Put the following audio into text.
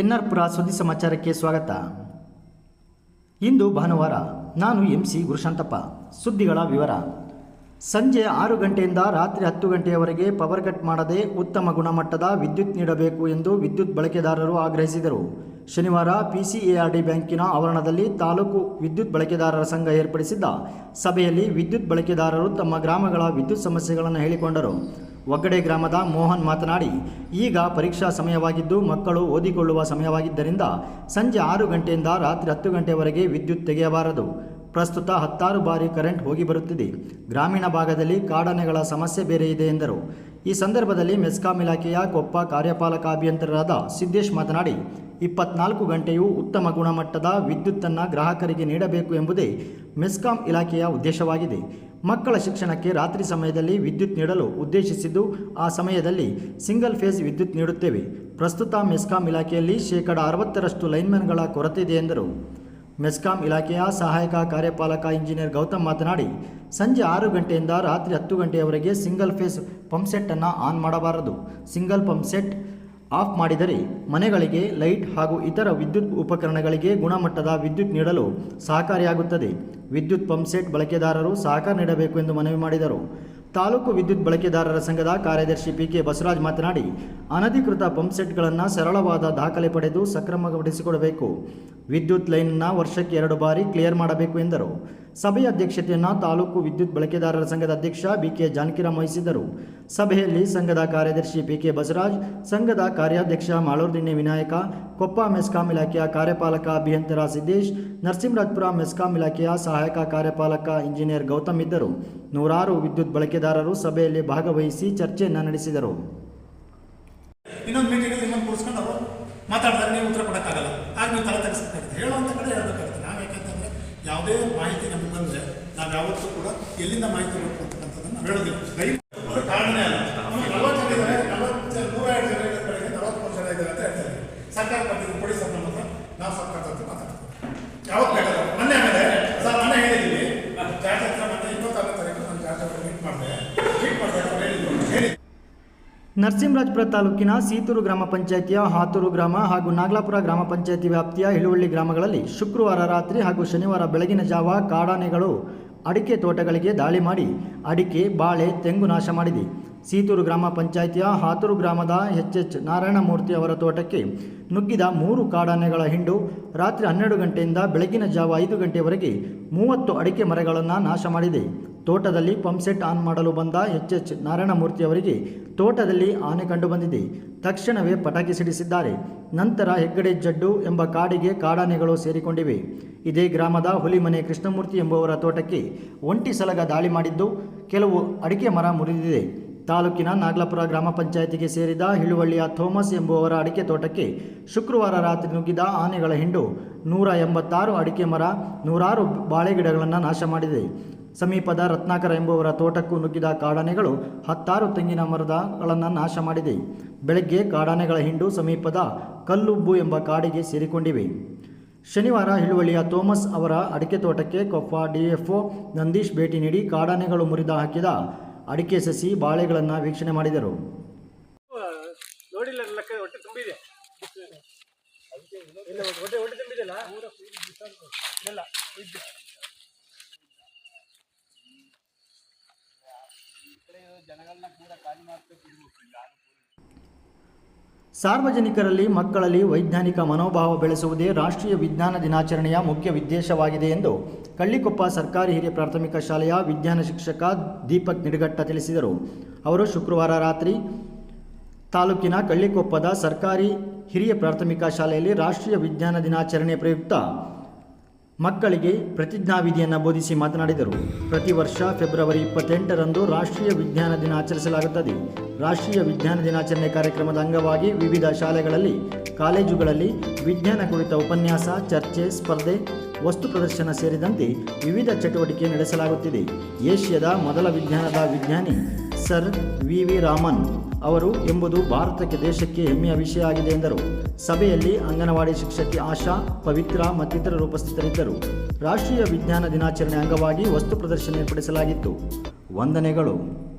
N R ಪುರ ಸುದ್ದಿ ಸಮಾಚಾರಕ್ಕೆ ಸ್ವಾಗತ. ಇಂದು ಭಾನುವಾರ ನಾನು ಎಂ ಸಿ ಗುರುಶಾಂತಪ್ಪ. ಸುದ್ದಿಗಳ ವಿವರ. ಸಂಜೆ ಆರು ಗಂಟೆಯಿಂದ ರಾತ್ರಿ ಹತ್ತು ಗಂಟೆಯವರೆಗೆ ಪವರ್ ಕಟ್ ಮಾಡದೆ ಉತ್ತಮ ಗುಣಮಟ್ಟದ ವಿದ್ಯುತ್ ನೀಡಬೇಕು ಎಂದು ವಿದ್ಯುತ್ ಬಳಕೆದಾರರು ಆಗ್ರಹಿಸಿದರು. ಶನಿವಾರ ಪಿಸಿಎಆರ್ಡಿ ಬ್ಯಾಂಕಿನ ಆವರಣದಲ್ಲಿ ತಾಲೂಕು ವಿದ್ಯುತ್ ಬಳಕೆದಾರರ ಸಂಘ ಏರ್ಪಡಿಸಿದ್ದ ಸಭೆಯಲ್ಲಿ ವಿದ್ಯುತ್ ಬಳಕೆದಾರರು ತಮ್ಮ ಗ್ರಾಮಗಳ ವಿದ್ಯುತ್ ಸಮಸ್ಯೆಗಳನ್ನು ಹೇಳಿಕೊಂಡರು. ಒಗ್ಗಡೆ ಗ್ರಾಮದ ಮೋಹನ್ ಮಾತನಾಡಿ, ಈಗ ಪರೀಕ್ಷಾ ಸಮಯವಾಗಿದ್ದು ಮಕ್ಕಳು ಓದಿಕೊಳ್ಳುವ ಸಮಯವಾಗಿದ್ದರಿಂದ ಸಂಜೆ ಆರು ಗಂಟೆಯಿಂದ ರಾತ್ರಿ ಹತ್ತು ಗಂಟೆವರೆಗೆ ವಿದ್ಯುತ್ ತೆಗೆಯಬಾರದು. ಪ್ರಸ್ತುತ ಹತ್ತಾರು ಬಾರಿ ಕರೆಂಟ್ ಹೋಗಿ ಬರುತ್ತಿದೆ. ಗ್ರಾಮೀಣ ಭಾಗದಲ್ಲಿ ಕಾಡಾನೆಗಳ ಸಮಸ್ಯೆ ಬೇರೆ ಇದೆ ಎಂದರು. ಈ ಸಂದರ್ಭದಲ್ಲಿ ಮೆಸ್ಕಾಂ ಇಲಾಖೆಯ ಕೊಪ್ಪ ಕಾರ್ಯಪಾಲಕ ಅಭಿಯಂತರರಾದ ಸಿದ್ದೇಶ್ ಮಾತನಾಡಿ ಇಪ್ಪತ್ನಾಲ್ಕು ಗಂಟೆಯೂ ಉತ್ತಮ ಗುಣಮಟ್ಟದ ವಿದ್ಯುತ್ತನ್ನು ಗ್ರಾಹಕರಿಗೆ ನೀಡಬೇಕು ಎಂಬುದೇ ಮೆಸ್ಕಾಂ ಇಲಾಖೆಯ ಉದ್ದೇಶವಾಗಿದೆ. ಮಕ್ಕಳ ಶಿಕ್ಷಣಕ್ಕೆ ರಾತ್ರಿ ಸಮಯದಲ್ಲಿ ವಿದ್ಯುತ್ ನೀಡಲು ಉದ್ದೇಶಿಸಿದ್ದು, ಆ ಸಮಯದಲ್ಲಿ ಸಿಂಗಲ್ ಫೇಸ್ ವಿದ್ಯುತ್ ನೀಡುತ್ತೇವೆ. ಪ್ರಸ್ತುತ ಮೆಸ್ಕಾಂ ಇಲಾಖೆಯಲ್ಲಿ ಶೇಕಡ ಅರವತ್ತರಷ್ಟು ಲೈನ್ಮನ್ಗಳ ಕೊರತೆ ಇದೆ ಎಂದರು. ಮೆಸ್ಕಾಂ ಇಲಾಖೆಯ ಸಹಾಯಕ ಕಾರ್ಯಪಾಲಕ ಇಂಜಿನಿಯರ್ ಗೌತಮ್ ಮಾತನಾಡಿ, ಸಂಜೆ ಆರು ಗಂಟೆಯಿಂದ ರಾತ್ರಿ ಹತ್ತು ಗಂಟೆಯವರೆಗೆ ಸಿಂಗಲ್ ಫೇಸ್ ಪಂಪ್ಸೆಟ್ಟನ್ನು ಆನ್ ಮಾಡಬಾರದು. ಸಿಂಗಲ್ ಪಂಪ್ಸೆಟ್ ಆಫ್ ಮಾಡಿದರೆ ಮನೆಗಳಿಗೆ ಲೈಟ್ ಹಾಗೂ ಇತರ ವಿದ್ಯುತ್ ಉಪಕರಣಗಳಿಗೆ ಗುಣಮಟ್ಟದ ವಿದ್ಯುತ್ ನೀಡಲು ಸಹಕಾರಿಯಾಗುತ್ತದೆ. ವಿದ್ಯುತ್ ಪಂಪ್ಸೆಟ್ ಬಳಕೆದಾರರು ಸಹಕಾರ ನೀಡಬೇಕು ಎಂದು ಮನವಿ ಮಾಡಿದರು. ತಾಲೂಕು ವಿದ್ಯುತ್ ಬಳಕೆದಾರರ ಸಂಘದ ಕಾರ್ಯದರ್ಶಿ ಪಿ ಕೆ ಬಸವರಾಜ್ ಮಾತನಾಡಿ, ಅನಧಿಕೃತ ಪಂಪ್ಸೆಟ್ಗಳನ್ನು ಸರಳವಾದ ದಾಖಲೆ ಪಡೆದು ಸಕ್ರಮಗೊಳಿಸಿಕೊಡಬೇಕು. ವಿದ್ಯುತ್ ಲೈನ್ನ ವರ್ಷಕ್ಕೆ ಎರಡು ಬಾರಿ ಕ್ಲಿಯರ್ ಮಾಡಬೇಕು ಎಂದರು. ಸಭೆಯ ಅಧ್ಯಕ್ಷತೆಯನ್ನು ತಾಲೂಕು ವಿದ್ಯುತ್ ಬಳಕೆದಾರರ ಸಂಘದ ಅಧ್ಯಕ್ಷ ಬಿ ಕೆ ಜಾನಕಿರಾಮ್ ವಹಿಸಿದ್ದರು. ಸಭೆಯಲ್ಲಿ ಸಂಘದ ಕಾರ್ಯದರ್ಶಿ ಪಿ ಕೆ ಬಸವರಾಜ್, ಸಂಘದ ಕಾರ್ಯಾಧ್ಯಕ್ಷ ಮಾಳೂರ್ದಿಣ್ಣೆ ವಿನಾಯಕ, ಕೊಪ್ಪ ಮೆಸ್ಕಾಂ ಇಲಾಖೆಯ ಕಾರ್ಯಪಾಲಕ ಅಭಿಯಂತರ ಸಿದ್ದೇಶ್, ನರಸಿಂಹರಾಜ್ಪುರ ಮೆಸ್ಕಾಂ ಇಲಾಖೆಯ ಸಹಾಯಕ ಕಾರ್ಯಪಾಲಕ ಇಂಜಿನಿಯರ್ ಗೌತಮ್ ಇದ್ದರು. ನೂರಾರು ವಿದ್ಯುತ್ ಬಳಕೆದಾರರು ಸಭೆಯಲ್ಲಿ ಭಾಗವಹಿಸಿ ಚರ್ಚೆಯನ್ನು ನಡೆಸಿದರು. ಇನ್ನೊಂದು ಮೀಟಿಂಗಲ್ಲಿ ಇನ್ನೊಂದು ಅವರು ನೀವು ಉತ್ತರ ಕೊಡೋಕ್ಕಾಗಲ್ಲ. ಆಗ ನೀವು ತಲೆ ತೆಗೆಸ್ಬೇಕಾಗುತ್ತೆ ಹೇಳುವಂಥ ಕಡೆ ಹೇಳಬೇಕಾಗುತ್ತೆ. ಯಾವುದೇ ಮಾಹಿತಿ ನಮಗೆ ಬಂದರೆ ನಾವು ಯಾವತ್ತೂ ಕೂಡ ಎಲ್ಲಿಂದ ಮಾಹಿತಿ ಬೇಕು ಅಂತಕ್ಕಂಥದ್ದನ್ನು ನಾವು ಹೇಳೋದಿಲ್ಲ. ಕಾರಣನೇ ಅಲ್ಲ. ನಲವತ್ತು ಜನ ನಲವತ್ತು ನೂರ ಎರಡು ಜನ ನಲವತ್ತ್ಮೂರು ಜನ ಇದ್ದಾರೆ ಅಂತ ಹೇಳ್ತಾರೆ ಸರ್ಕಾರ ಬರ್ತಿದ್ದು ಕೊಡಿ ಸರ್ ನಮ್ಮ ಹತ್ರ. ನಾವು ಸರ್ಕಾರ ಹತ್ರ ಮಾತಾಡ್ತೀವಿ. ನರಸಿಂಹರಾಜಪುರ ತಾಲೂಕಿನ ಸೀತೂರು ಗ್ರಾಮ ಪಂಚಾಯಿತಿಯ ಹಾತೂರು ಗ್ರಾಮ ಹಾಗೂ ನಾಗಲಾಪುರ ಗ್ರಾಮ ಪಂಚಾಯಿತಿ ವ್ಯಾಪ್ತಿಯ ಹಿಳುವಳ್ಳಿ ಗ್ರಾಮಗಳಲ್ಲಿ ಶುಕ್ರವಾರ ರಾತ್ರಿ ಹಾಗೂ ಶನಿವಾರ ಬೆಳಗಿನ ಜಾವ ಕಾಡಾನೆಗಳು, ಅಡಿಕೆ ತೋಟಗಳಿಗೆ ದಾಳಿ ಮಾಡಿ ಅಡಿಕೆ, ಬಾಳೆ, ತೆಂಗು ನಾಶ ಮಾಡಿದೆ. ಸೀತೂರು ಗ್ರಾಮ ಪಂಚಾಯಿತಿಯ ಹಾತೂರು ಗ್ರಾಮದ ಎಚ್ ಎಚ್ ನಾರಾಯಣಮೂರ್ತಿ ಅವರ ತೋಟಕ್ಕೆ ನುಗ್ಗಿದ ಮೂರು ಕಾಡಾನೆಗಳ ಹಿಂಡು ರಾತ್ರಿ ಹನ್ನೆರಡು ಗಂಟೆಯಿಂದ ಬೆಳಗಿನ ಜಾವ ಐದು ಗಂಟೆವರೆಗೆ ಮೂವತ್ತು ಅಡಿಕೆ ಮರಗಳನ್ನು ನಾಶ ಮಾಡಿದೆ. ತೋಟದಲ್ಲಿ ಪಂಪ್ಸೆಟ್ ಆನ್ ಮಾಡಲು ಬಂದ ಎಚ್ ಎಚ್ ನಾರಾಯಣಮೂರ್ತಿ ಅವರಿಗೆ ತೋಟದಲ್ಲಿ ಆನೆ ಕಂಡುಬಂದಿದೆ ತಕ್ಷಣವೇ ಪಟಾಕಿ ಸಿಡಿಸಿದ್ದಾರೆ. ನಂತರ ಹೆಗ್ಗಡೆ ಜಡ್ಡು ಎಂಬ ಕಾಡಿಗೆ ಕಾಡಾನೆಗಳು ಸೇರಿಕೊಂಡಿವೆ. ಇದೇ ಗ್ರಾಮದ ಹುಲಿಮನೆ ಕೃಷ್ಣಮೂರ್ತಿ ಎಂಬುವರ ತೋಟಕ್ಕೆ ಒಂಟಿ ಸಲಗ ದಾಳಿ ಮಾಡಿದ್ದು ಕೆಲವು ಅಡಿಕೆ ಮರ ಮುರಿದಿದೆ. ತಾಲೂಕಿನ ನಾಗಲಾಪುರ ಗ್ರಾಮ ಪಂಚಾಯಿತಿಗೆ ಸೇರಿದ ಹಿಳುವಳ್ಳಿಯ ಥೋಮಸ್ ಎಂಬುವರ ಅಡಿಕೆ ತೋಟಕ್ಕೆ ಶುಕ್ರವಾರ ರಾತ್ರಿ ನುಗ್ಗಿದ ಆನೆಗಳ ಹಿಂಡು ನೂರ ಎಂಬತ್ತಾರು ಅಡಿಕೆ ಮರ ನೂರಾರು ಬಾಳೆಗಿಡಗಳನ್ನು ನಾಶ ಮಾಡಿದೆ. ಸಮೀಪದ ರತ್ನಾಕರ ಎಂಬುವರ ತೋಟಕ್ಕೂ ನುಗ್ಗಿದ ಕಾಡಾನೆಗಳು ಹತ್ತಾರು ತೆಂಗಿನ ಮರದಗಳನ್ನು ನಾಶ ಮಾಡಿದೆ. ಬೆಳಗ್ಗೆ ಕಾಡಾನೆಗಳ ಹಿಂಡು ಸಮೀಪದ ಕಲ್ಲುಬ್ಬು ಎಂಬ ಕಾಡಿಗೆ ಸೇರಿಕೊಂಡಿವೆ. ಶನಿವಾರ ಹಿಳುವಳಿಯ ತೋಮಸ್ ಅವರ ಅಡಿಕೆ ತೋಟಕ್ಕೆ ಕೊಪ್ಪ ಡಿಎಫ್ಒ ನಂದೀಶ್ ಭೇಟಿ ನೀಡಿ ಕಾಡಾನೆಗಳು ಮುರಿದ ಹಾಕಿದ ಅಡಿಕೆ ಸಸಿ ಬಾಳೆಗಳನ್ನು ವೀಕ್ಷಣೆ ಮಾಡಿದರು. ತುಂಬಿದೆ. ಸಾರ್ವಜನಿಕರಲ್ಲಿ ಮಕ್ಕಳಲ್ಲಿ ವೈಜ್ಞಾನಿಕ ಮನೋಭಾವ ಬೆಳೆಸುವುದೇ ರಾಷ್ಟ್ರೀಯ ವಿಜ್ಞಾನ ದಿನಾಚರಣೆಯ ಮುಖ್ಯ ಉದ್ದೇಶವಾಗಿದೆ ಎಂದು ಕಳ್ಳಿಕೊಪ್ಪ ಸರ್ಕಾರಿ ಹಿರಿಯ ಪ್ರಾಥಮಿಕ ಶಾಲೆಯ ವಿಜ್ಞಾನ ಶಿಕ್ಷಕ ದೀಪಕ್ ನಿಡಗಟ್ಟ ತಿಳಿಸಿದರು. ಅವರು ಶುಕ್ರವಾರ ರಾತ್ರಿ ತಾಲೂಕಿನ ಕಳ್ಳಿಕೊಪ್ಪದ ಸರ್ಕಾರಿ ಹಿರಿಯ ಪ್ರಾಥಮಿಕ ಶಾಲೆಯಲ್ಲಿ ರಾಷ್ಟ್ರೀಯ ವಿಜ್ಞಾನ ದಿನಾಚರಣೆ ಪ್ರಯುಕ್ತ ಮಕ್ಕಳಿಗೆ ಪ್ರತಿಜ್ಞಾವಿಧಿಯನ್ನು ಬೋಧಿಸಿ ಮಾತನಾಡಿದರು. ಪ್ರತಿ ವರ್ಷ ಫೆಬ್ರವರಿ ಇಪ್ಪತ್ತೆಂಟರಂದು ರಾಷ್ಟ್ರೀಯ ವಿಜ್ಞಾನ ದಿನ ಆಚರಿಸಲಾಗುತ್ತದೆ ರಾಷ್ಟ್ರೀಯ ವಿಜ್ಞಾನ ದಿನಾಚರಣೆ ಕಾರ್ಯಕ್ರಮದ ಅಂಗವಾಗಿ ವಿವಿಧ ಶಾಲೆಗಳಲ್ಲಿ, ಕಾಲೇಜುಗಳಲ್ಲಿ ವಿಜ್ಞಾನ ಕುರಿತ ಉಪನ್ಯಾಸ, ಚರ್ಚೆ, ಸ್ಪರ್ಧೆ, ವಸ್ತು ಪ್ರದರ್ಶನ ಸೇರಿದಂತೆ ವಿವಿಧ ಚಟುವಟಿಕೆ ನಡೆಸಲಾಗುತ್ತಿದೆ. ಏಷ್ಯಾದ ಮೊದಲ ವಿಜ್ಞಾನದ ವಿಜ್ಞಾನಿ ಸರ್ ವಿ ವಿ ರಾಮನ್ ಅವರು ಎಂಬುದು ಭಾರತಕ್ಕೆ ದೇಶಕ್ಕೆ ಹೆಮ್ಮೆಯ ವಿಷಯ ಆಗಿದೆ ಎಂದರು. ಸಭೆಯಲ್ಲಿ ಅಂಗನವಾಡಿ ಶಿಕ್ಷಕಿ ಆಶಾ, ಪವಿತ್ರ ಮತ್ತಿತರರು ಉಪಸ್ಥಿತರಿದ್ದರು. ರಾಷ್ಟ್ರೀಯ ವಿಜ್ಞಾನ ದಿನಾಚರಣೆ ಅಂಗವಾಗಿ ವಸ್ತು ಪ್ರದರ್ಶನ ಏರ್ಪಡಿಸಲಾಗಿತ್ತು. ವಂದನೆಗಳು.